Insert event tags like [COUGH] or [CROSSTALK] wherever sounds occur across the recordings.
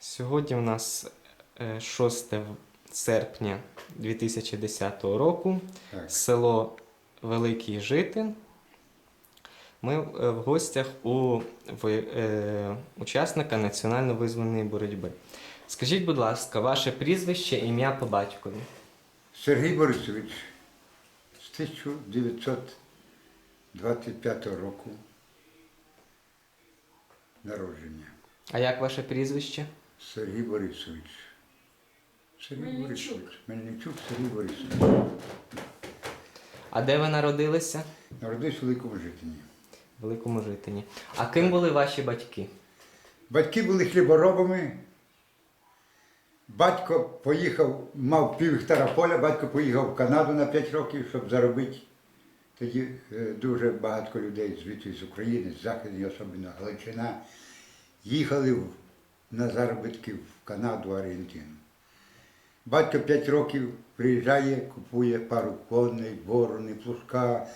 Сьогодні у нас е, 6 серпня 2010 року, Так. село Великий Житин. Ми е, в гостях у е, учасника національно-визвольної боротьби. Скажіть, будь ласка, ваше прізвище, ім'я по батькові. Сергій Борисович з 1925 року народження. А як ваше прізвище? Сергій Борисович. Сергій Мельничук. Борисович. Мельничук Сергій Борисович. А де ви народилися? Народився в Великому Житині. В Великому Житині. А ким були ваші батьки? Батьки були хліборобами. Батько поїхав, мав пів гектара поля, батько поїхав в Канаду на 5 років, щоб заробити. Тоді е, дуже багато людей звідти з України, з Західної, особливо Галичина, їхали на заробітки в Канаду, Аргентину. Батько 5 років приїжджає, купує пару коней, ворони, плужка,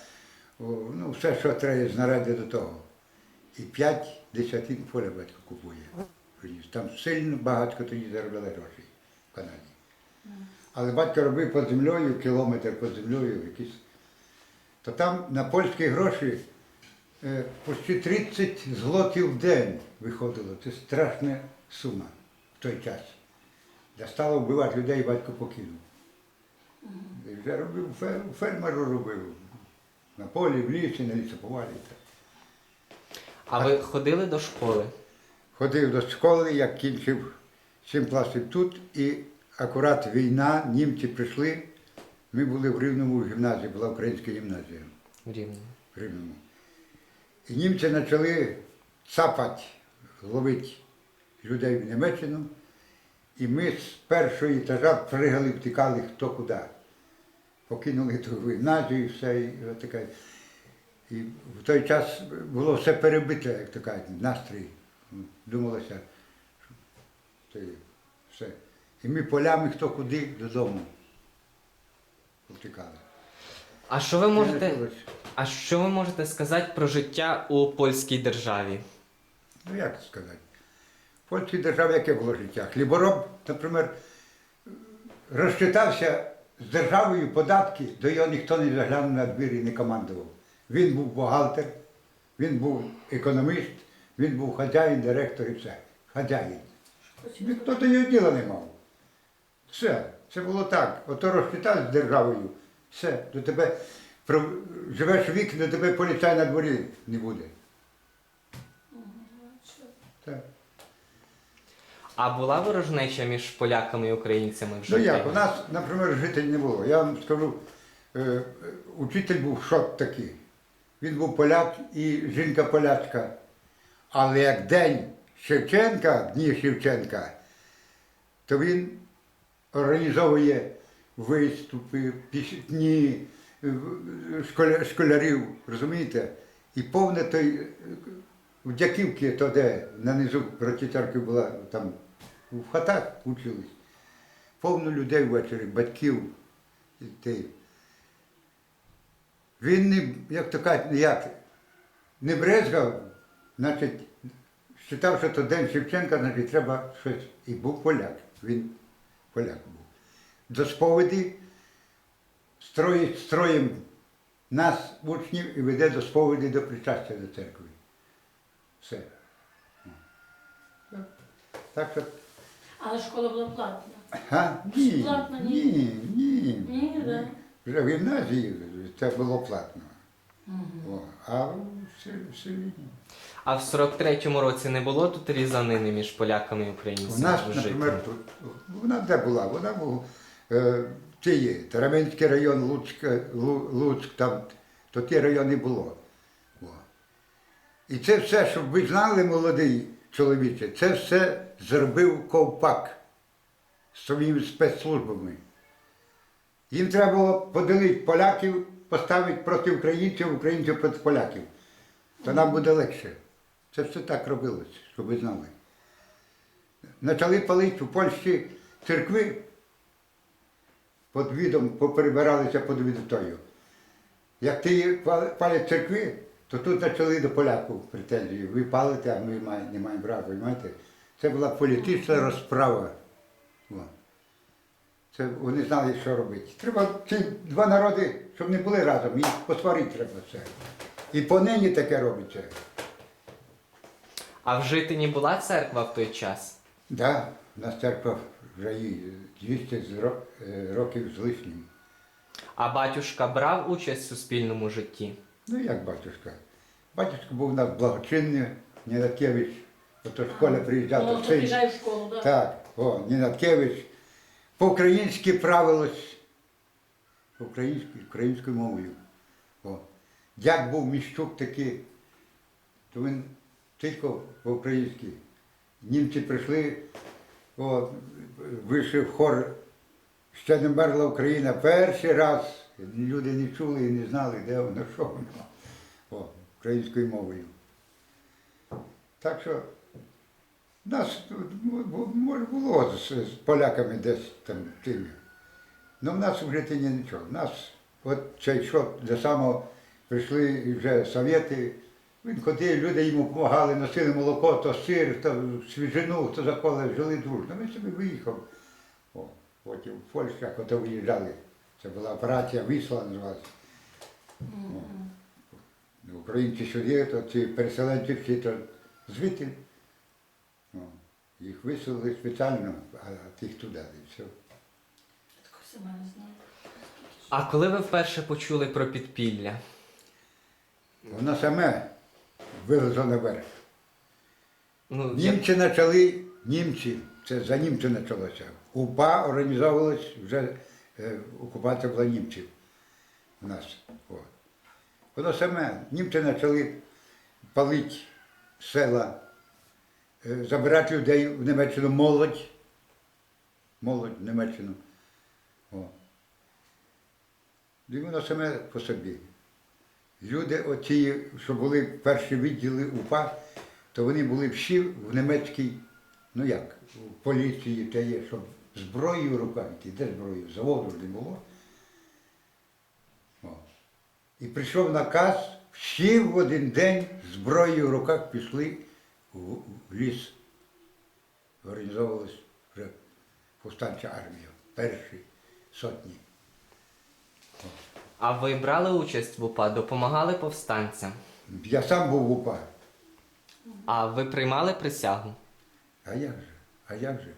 ну, все, що треба знаряди до того. І 5 десятин поля батько купує. Там сильно багато тоді заробили грошей в Канаді. Але батько робив під землею, кілометр під землею якийсь. То там на польські гроші почти 30 злотів в день виходило. Це страшна сума в той час. Я стало вбивати людей, батько покинув. Вже робив фер- фермеру робив. На полі, в лісі, на лісоповалі. А ви ходили до школи? Ходив до школи, як кінчив сім класів тут, і акурат війна, німці прийшли. Ми були в Рівному гімназії, була українська гімназія В Рівному. в Рівному. І німці почали цапати, ловити людей в Німеччину. І ми з першого етажа пригали, втікали хто куди. Покинули ту гімназію і все. І, таке. і в той час було все перебите, як то кажуть, настрій. Думалося, що це все. І ми полями хто куди додому втікали. А що ви можете, а що ви можете сказати про життя у польській державі? Ну як сказати? В польській державі яке було життя? Хлібороб, наприклад, розчитався з державою податки, до його ніхто не заглянув на двір і не командував. Він був бухгалтер, він був економіст, він був хазяїн, директор і все. Хазяїн. Ніхто до нього діла не мав. Все, це було так. Ото розчитався з державою. Все, до тебе живеш вік, до тебе поліцай на дворі не буде. Так. А була ворожнеча між поляками і українцями в Ну як, у нас, наприклад, житель не було. Я вам скажу, е, учитель був шот такий. Він був поляк і жінка полячка. Але як день Шевченка, дні Шевченка, то він організовує виступи, пісні школярів, розумієте? І повне той е, в Дяківці, то де нанизу проти церкви була, там в хатах учились повно людей ввечері, батьків. Він не, як то кажуть, як, не брезгав, значить, вважав, що то день Шевченка, значить, треба щось. І був поляк. Він поляк був. До сповіді строїть строєм нас, учнів, і веде до сповіді до причастя до церкви. Все. Так, що Але школа була платна. Га? Ні, Платно ні? ні, ні. Ні, да. Вже в гімназії це було платно. О, а в селі, в селі ні. А в 43-му році не було тут різанини між поляками і українцями? У нас, наприклад, тут, вона де була? Вона була е, є, Тараменський район, Луцьк, Луцьк, там, то ті райони було. О. І це все, щоб ви знали, молодий чоловіче, це все зробив Ковпак з своїми спецслужбами. Їм треба було поділити поляків, поставити проти українців, українців проти поляків. То нам буде легше. Це все так робилось, щоб ви знали. Почали палити у Польщі церкви, під відом поперебиралися під відотою. Як ти палять церкви, то тут почали до поляків претензії. Ви палите, а ми має- не маємо права, розумієте? Це була політична розправа. Це вони знали, що робити. Треба ці два народи, щоб не були разом, їх посварити треба це. І понині таке робиться. А в Житині була церква в той час? Да, у нас церква вже їй 200 з ро- е, років з лишнім. А батюшка брав участь в суспільному житті? Ну як батюшка? Батюшка був у нас благочинний, Нінаткевич. Ото в школі приїжджав Воно то син. приїжджає в школу, так. Так, о, Нінаткевич. По-українськи правилось. Українською, українською мовою. О. Дяк був Міщук такий, то він тільки по-українськи. Німці прийшли, о, вийшов хор Ще не мерла Україна перший раз. Люди не чули і не знали, де воно, що воно. О, українською мовою. Так що нас може було з, з поляками десь там тими. Ну в нас в Житині нічого. Нас от цей що до самого прийшли вже совєти. Він ходив, люди йому допомагали, носили молоко, то сир, то свіжину, то заколи, жили дружно. Він собі виїхав. О, потім в Польщах ото виїжджали. Це була операція Вісла називалася. Українці сюди, то ці переселенці всі то звідти. О, їх виселили спеціально, а тих туди. І все. А коли ви вперше почули про підпілля? Воно саме вилезло наверх. Ну, Німці почали, німці, це за німці почалося. УПА організовувалась вже е, окупація була німців у нас. О. Воно саме, німці почали палити села, е, забирати людей в Німеччину молодь. Молодь в Німеччину. О. І воно саме по собі. Люди, оці, що були перші відділи УПА, то вони були всі в німецькій, ну як, в поліції те є, щоб зброєю в руках. Де зброю? Заводу ж не було. О. І прийшов наказ, всі в один день зброєю в руках пішли в, в ліс. Організовувалась вже повстанча армія, перші сотні. А ви брали участь в УПА, допомагали повстанцям? Я сам був в УПА. А ви приймали присягу? А як же? А як же?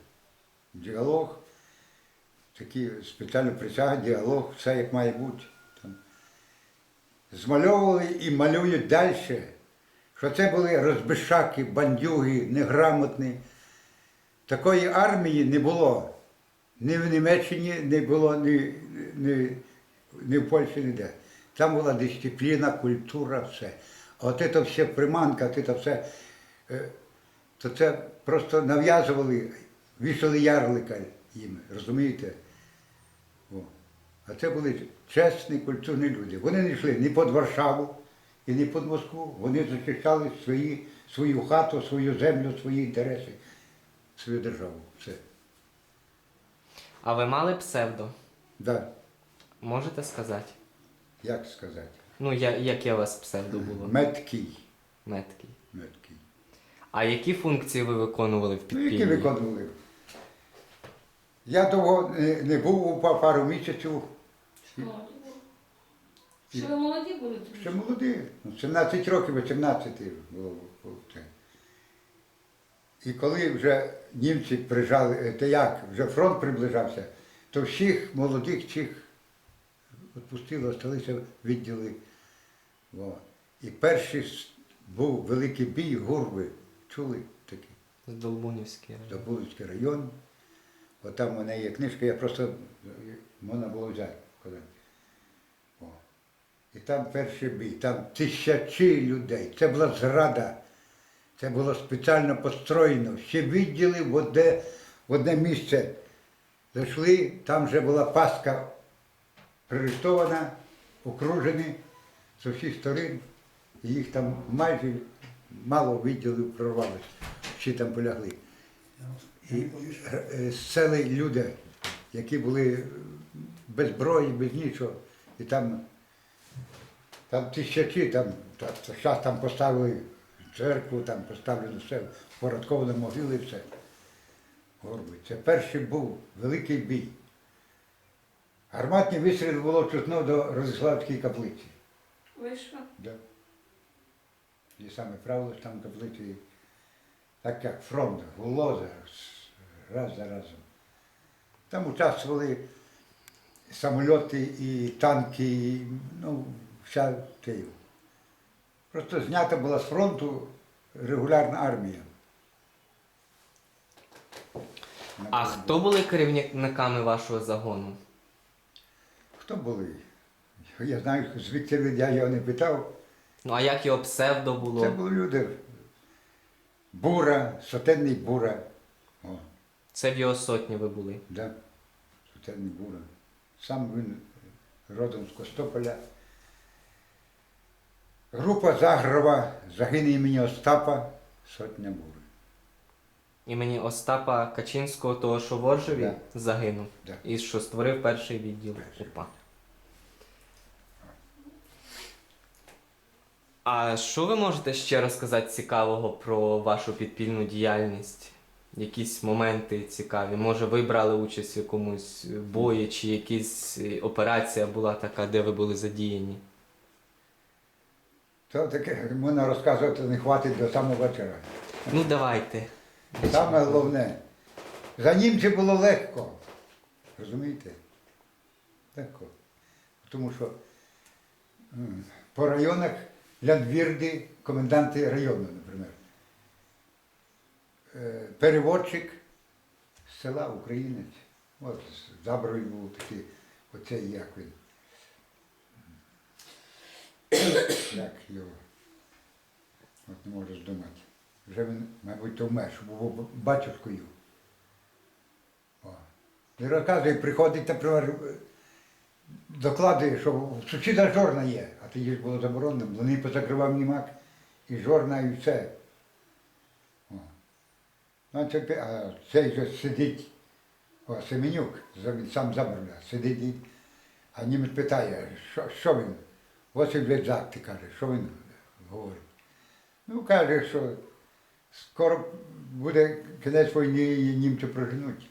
Діалог, такі спеціальні присяги, діалог, все як має бути. Там. Змальовували і малюють далі, що це були розбишаки, бандюги, неграмотні. Такої армії не було. Ні в Німеччині не було, ні, ні, ні в Польщі, ніде. Там була дисципліна, культура, все. А от це все приманка, от це все. е, то це просто нав'язували, вішали ярлика їм, розумієте? О. А це були чесні, культурні люди. Вони не йшли ні під Варшаву і ні під Москву. Вони захищали свої, свою хату, свою землю, свої інтереси, свою державу. Все. А ви мали псевдо? Да. Можете сказати? Як сказати? Ну, я, яке у вас псевдо було? Меткий. Меткий. Меткий. А які функції ви виконували в Ну, які виконували. Я довго не, не був у па- пару місяців. Ще молоді були. Ще ви молоді були тоді? Ще молоді, ну, 17 років, 18 було. було це. І коли вже німці прижали, е, те як, вже фронт приближався, то всіх молодих чих відпустили, залишилися відділи. О. І перший був великий бій гурби. Чули такий? З Долбунівський район. Забулицький район. От там у неї є книжка, я просто можна було взяти. О. І там перший бій, там тисячі людей. Це була зрада. Це було спеціально построєно. Всі відділи в одне, в одне місце. Зайшли, там вже була паска прилаштована, окружені з усіх сторон. І їх там майже мало відділів прорвалося. Всі там полягли. І е, сели люди, які були без зброї, без нічого. І там, там тисячі, там, та- та- щас там поставили церкву, там поставлено все, порядковано могили все. Горби. Це перший був великий бій. Гарматні вистріл було чутно до Розіславської каплиці. Вийшла. Да. І саме правило, що там каплиці, так як фронт, гуло раз за разом. Там участвували самольоти і танки, і, ну, вся Київ. Просто знята була з фронту регулярна армія. А хто були керівниками вашого загону? Хто були? Я знаю, звідки я його не питав. Ну а як його псевдо було? Це були люди. Бура, сотенний бура. О, Це в його сотні ви були. да. Сотенний бура. Сам він родом з Костополя. Група Загрова, загине імені Остапа, сотня бури. Імені Остапа Качинського, того, що в Оржеві Да. загинув. Да. І що створив перший відділ Перший. УПА. А що ви можете ще розказати цікавого про вашу підпільну діяльність? Якісь моменти цікаві? Може, ви брали участь в якомусь бої, чи якась е, операція була така, де ви були задіяні? То таке можна розказувати не хватить до самого вечора. Ну, давайте. Саме головне, за німців було легко. Розумієте? Легко. Тому що по районах Лядвірди, коменданти району, наприклад. Е, Переводчик з села Українець. От з Заброю був такий, оцей як він. Як його. От не можу здумати. Вже він, мабуть, то вмер, що був батюшкою. Розказує, приходить, наприклад, докладує, що в сусіда жорна є, а тоді ж було заборонено, вони позакривав німак і жорна, і все. Ну, а це, цей же сидить, о, Семенюк, сам забрав, сидить, і- а німець питає, що, що він? Ось і Блядзак, ти каже, що він говорить? Ну, каже, що скоро буде кінець війни і німці проженуть.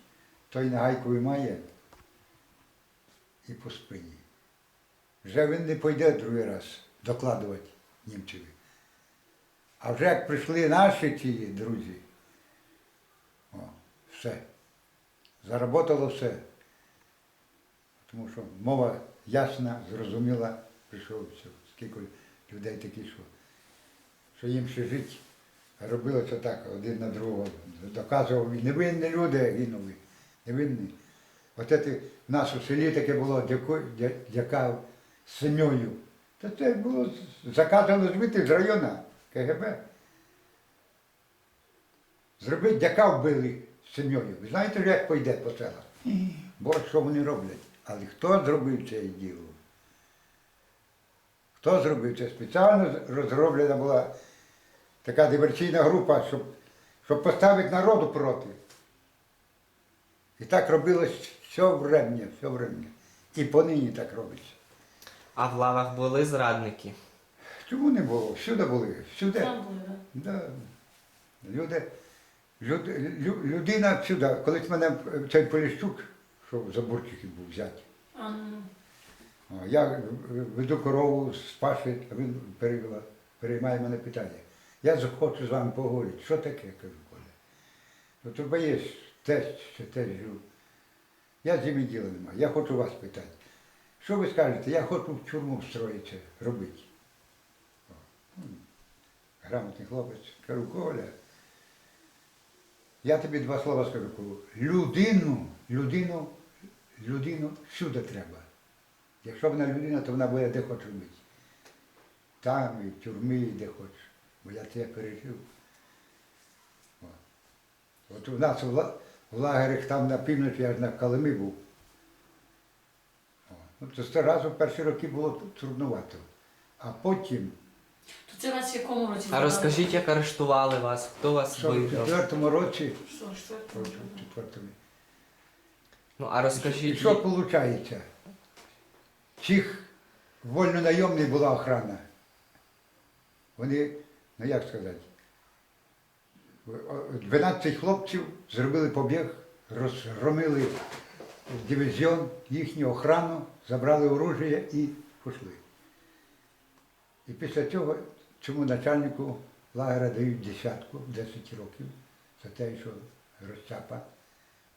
Той нагайковий має і по спині. Вже він не пойде другий раз докладувати німцеві. А вже як прийшли наші ці друзі, о, все. Заработало все. Тому що мова ясна, зрозуміла, прийшов все. Скільки людей такі, що, що їм ще жити. Це так, один на другого. Доказував, невинні люди гинули. Невинні. От це в нас у селі таке було дяку- дя- дяка з. Та це було заказано звідти з району КГБ. Зробити дяка вбили сім'єю. Ви знаєте, як пойде по селах? Бо що вони роблять? Але хто зробив це діло? Хто зробив це? Спеціально розроблена була така диверсійна група, щоб, щоб поставити народу проти. І так робилось все врем'я, все врем'я. І понині так робиться. А в лавах були зрадники. Чому не було? Всюди були, всюди. Там були, так. Да. Люди, люд, лю- людина всюди. Колись мене цей Поліщук, що в заборчики був взяти. А, ну, О, Я веду корову з паші, а він перейма- переймає мене питання. Я захочу з вами поговорити. Що таке? кажу, Коля. Ну то боїш тесть, що тесть жив. Я з ними немає. Я хочу вас питати. Що ви скажете? Я хочу в тюрму встроїтися, робити. Грамотний хлопець. Кажу, Коля. Я тобі два слова скажу, кажу. Людину, людину, людину всюди треба. Якщо вона людина, то вона буде де хоче бути. Там, і в тюрмі, і де хочеш. Бо я це пережив. От у нас в, ла- в лагерях там на півночі, я ж на Калимі був. Ну, то сто разу перші роки було трудновато. А потім, То це вас в якому році? А розкажіть, як арештували вас, хто вас що в видав? четвертому році, Що, що це? в четвертому, Ну а І розкажіть, що виходить? Цих вольнонайомних була охрана. Вони, ну як сказати, 12 хлопців зробили побіг, розгромили дивізіон, їхню охрану, забрали оружие і пішли. І після цього цьому начальнику лагеря дають десятку, 10 років за те, що розчапа.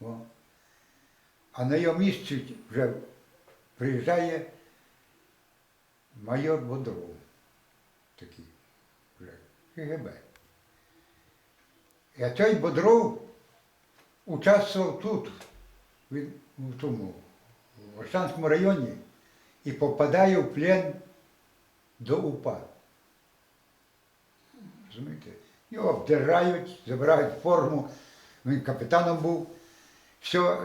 О. А на його місці вже приїжджає майор Бодров, такий вже КГБ. І цей Бодров участвував тут, він у тому, в Ощанському районі, і попадає в плен до УПА. Розумієте? Його обдирають, забирають форму, він капітаном був. Все,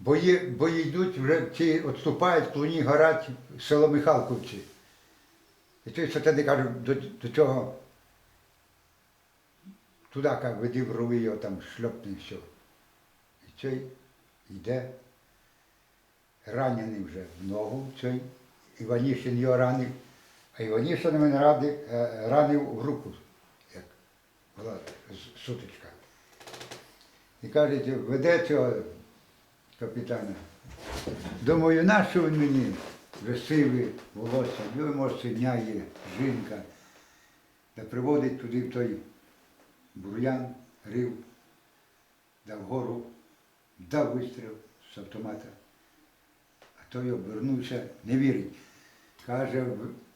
бої, бої йдуть, вже ці відступають, клуні горять, село Михалковці. І той сатани каже до, до цього, туди каже, веди в рови його там шльопне все. І цей йде, ранений вже в ногу, цей Іванішин його ранив, а Іванішин він ради, е, ранив в руку, як була сутичка. І кажуть, веде цього капітана. Думаю, нащо він мені весивий волосся, йому синяє жінка, та приводить туди в той бур'ян, рив, дав гору, дав вистріл з автомата. А той обернувся, не вірить. Каже,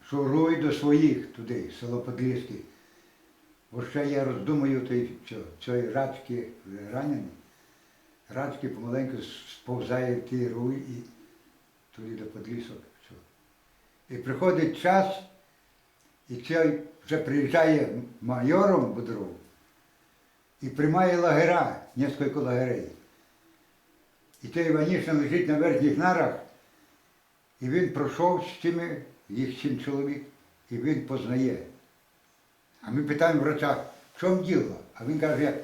шуруй до своїх туди, село Подліски. Бо ще я роздумаю, той, цієї рачки вже ранений. Рачки помаленьку сповзає ті руй і туди до подлісок. І приходить час, і цей вже приїжджає майором Бодров і приймає лагера, кілька лагерей. І той Іванішин лежить на верхніх нарах, і він пройшов з цими, їх сім чоловік, і він познає. А ми питаємо врача, в чому діло? А він каже, як,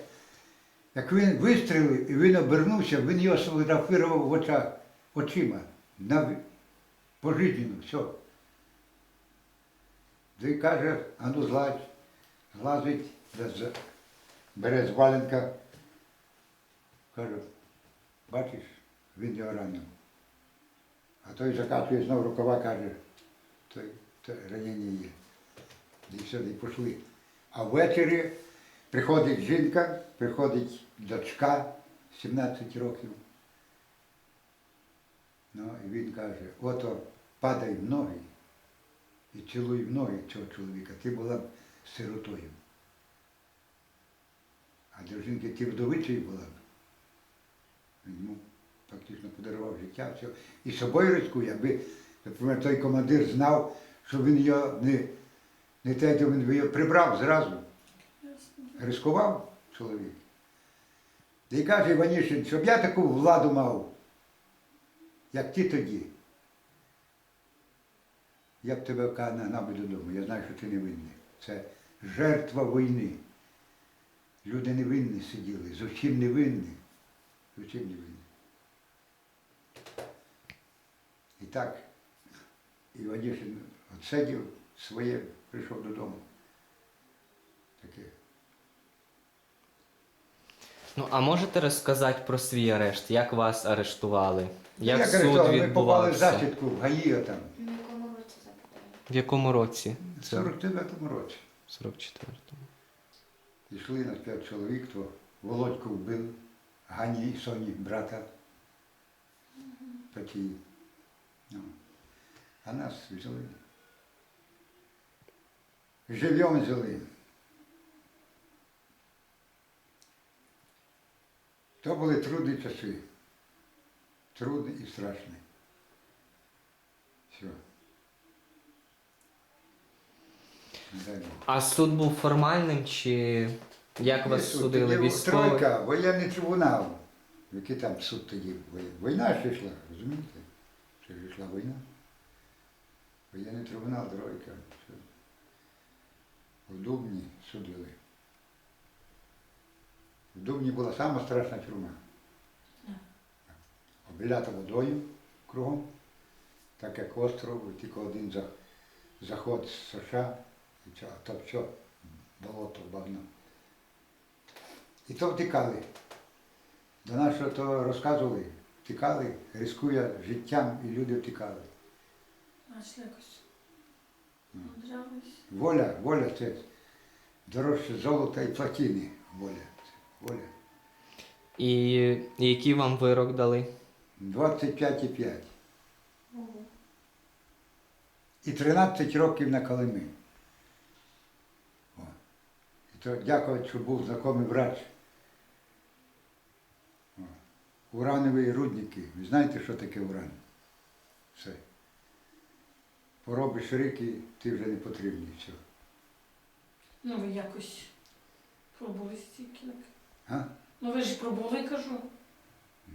як він вистрілив і він обернувся, він його сфотографував в очах очима на пожизненно, все. Й каже, а ну злазь, злазить, бере з валенка, каже, бачиш, він його ранив. А той закатує знову рукава, каже, той ранення є. І все, і пішли. А ввечері приходить жінка, приходить дочка 17 років. Ну, і він каже, ото падай в ноги і цілуй в ноги цього чоловіка, ти була б сиротою. А до жінки ти вдовицею була б. Він йому фактично подарував життя, все. І собою рискує, аби, наприклад, той командир знав, що він його не, не те, він його прибрав зразу. Рискував чоловік. Й каже Іванішин, щоб я таку владу мав, як ти тоді. Я б тебе нагнав би додому. Я знаю, що ти не винний. Це жертва війни. Люди невинні сиділи, зовсім невинні. Зовсім невинні. І так, Іванішин отсидів своє, прийшов додому. Таке. Ну, а можете розказати про свій арешт? Як вас арештували? Як Я суд кажу, що ми попали в відбувався? засідку в ГАІ там, В якому році запитаю? В якому році? в Це 49-му році. в 44-му. Пішли на п'ять чоловік, то Володьку вбили, Гані і Соні, брата. Такі. Ну. А нас взяли. Живьом взяли. То були трудні часи. Трудні і страшні. Все. Далі. А суд був формальним чи як вас Суд судили? Військовий? Тройка, воєнний трибунал. Який там суд тоді? Війна ж йшла, розумієте? Ще ж йшла війна. Воєнний трибунал, тройка. В Дубні судили. В Дубні була сама страшна тюрма. Обілята водою кругом, так як остров, тільки один заход з США, а то все, болото, багно. І то втікали. До нашого то розказували, втікали, ризикує життям, і люди втікали. Аж якось. Воля, воля це дорожче золота і платини. Воля. Воля. І який вам вирок дали? 25,5. Ого. І 13 років на Калими. То дякувати, що був знайомий врач. Уранові рудники. Ви знаєте, що таке уран? Все. Поробиш рики, ти вже не потрібний. Все. Ну ви якось пробули стільки. А? Ну ви ж пробули, кажу.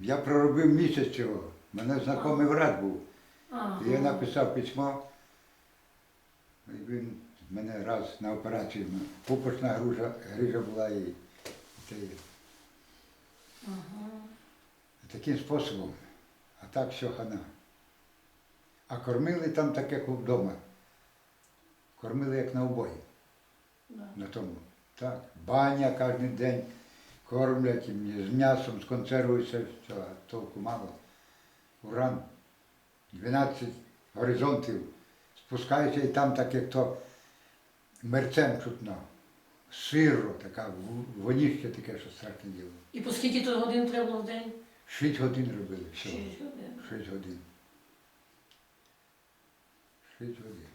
Я проробив місяць цього. Мене знайомий врач був. А, І я написав письмо. І він мене раз на операцію. Пупочна грижа, грижа була і, те, Ага. таким способом. А так все хана. А кормили там так, як вдома. Кормили як на обої. Да. На тому. Так. Баня кожен день кормлять і з м'ясом, з консервою, все, а толку мало. Уран. 12 горизонтів. Спускаюся і там так, як то мерцем чутно. Сиро, така в- воніще таке, що страшне діло. І по скільки то годин треба було в день? Шість годин робили. Все. Шість годин. Шість годин. Шість годин.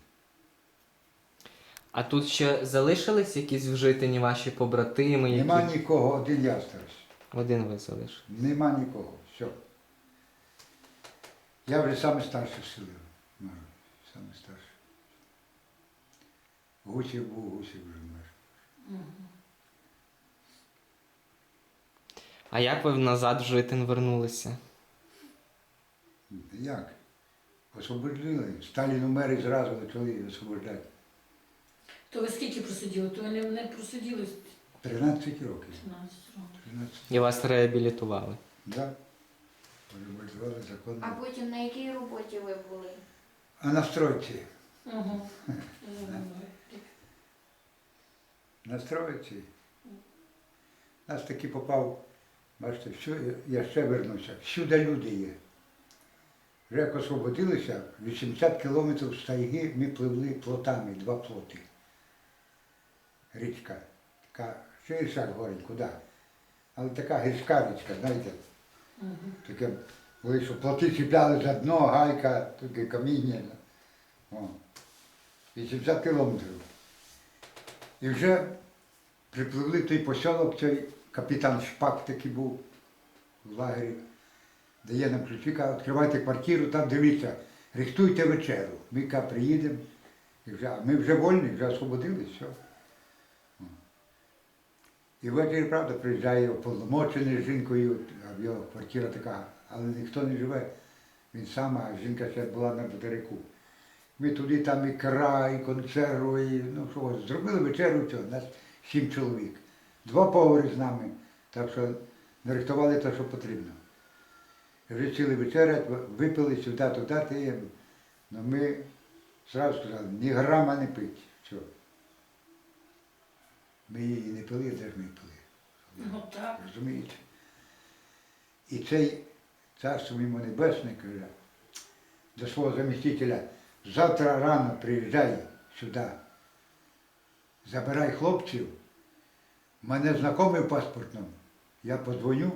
А тут ще залишились якісь в ваші побратими? Які... Нема нікого, один я старший. Один ви залишили. Нема нікого. Все. Я вже саме старший в Саме старший. Гусів був, гусів вже може. А як ви назад в житин вернулися? Як? Освободили. Сталін умер і зразу почали освобождати. То ви скільки просиділи? То ви не, не просиділи 13 років. 15 років. 13. І вас реабілітували? Да. Реабілітували А законно. потім на якій роботі ви були? А на стройці. Угу. [LAUGHS] На стройці. Нас таки попав, бачите, всю, я ще вернуся, всюди люди є. Вже як освободилися, 80 кілометрів з тайги ми пливли плотами, два плоти. Річка. Така ширша горень, куди? Але така гірська річка, знаєте, таке, коли що плоти чіпляли за дно, гайка, таке каміння. О, 80 кілометрів. І вже припливли той посілок, цей капітан Шпак такий був в лагері, дає нам ключі, каже, відкривайте квартиру, там дивіться, рихтуйте вечеру. Ми каже, приїдемо, і вже, ми вже вольні, вже освободились, все. І ввечері, правда, приїжджає оповномочений з жінкою, а його квартира така, але ніхто не живе. Він сам, а жінка ще була на батареку. Ми туди там ікра, і консерву, і ну що, зробили вечерю, все, нас сім чоловік. Два повари з нами, так що нарихтували те, що потрібно. І Вже сіли вечерять, випили сюди, туди, ти. Ну ми зразу сказали, ні грама не пить. Все. Ми її не пили, де ж ми пили. Ну так. Розумієте? І цей царство йому небесне каже до свого замістителя, завтра рано приїжджай сюди, забирай хлопців, мене знайомий в паспортному, я подзвоню,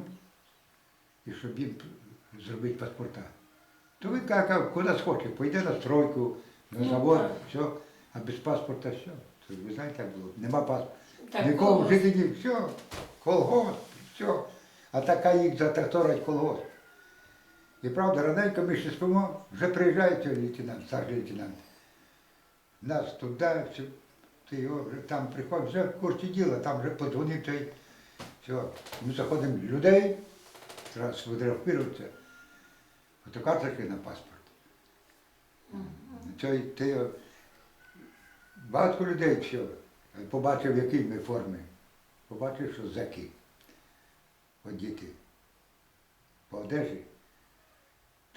і щоб їм зробити паспорта. То він каже, куди схоче, поїде на стройку, на Ну, завод, все, а без паспорта все. То ви знаєте, як було, нема паспорта. Нікого в житті, все, колгосп, все. А така їх затракторить колгосп. І правда, раненько ми ще спимо, вже приїжджає цей лейтенант, старший лейтенант. Нас туди, все, ти його вже там приходить, вже в курсі діла, там вже подзвонив цей. Все. Ми заходимо людей, треба сфотографуватися, фотокарточки на паспорт. Цей, ти, багато людей все. Побачив, в якій ми формі. Побачив, що зеки. От діти. По одежі.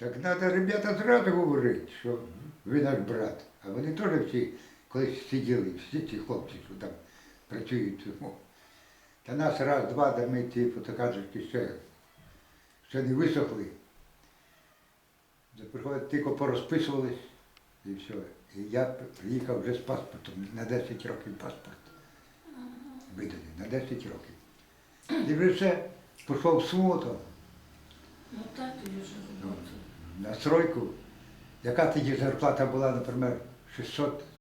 Так треба, ребята, зразу говорити, що ви наш брат. А вони теж всі колись сиділи, всі ці хлопці, що там працюють. Та нас раз-два, де ми ті фотокадрики ще, ще не висохли. Де Приходять, тільки порозписувались і все. І я приїхав вже з паспортом, на 10 років паспорт. Виданий, на 10 років. І вже все, пішов в сумоту Ну так тоді вже робота. На стройку. Яка тоді зарплата була, наприклад, 600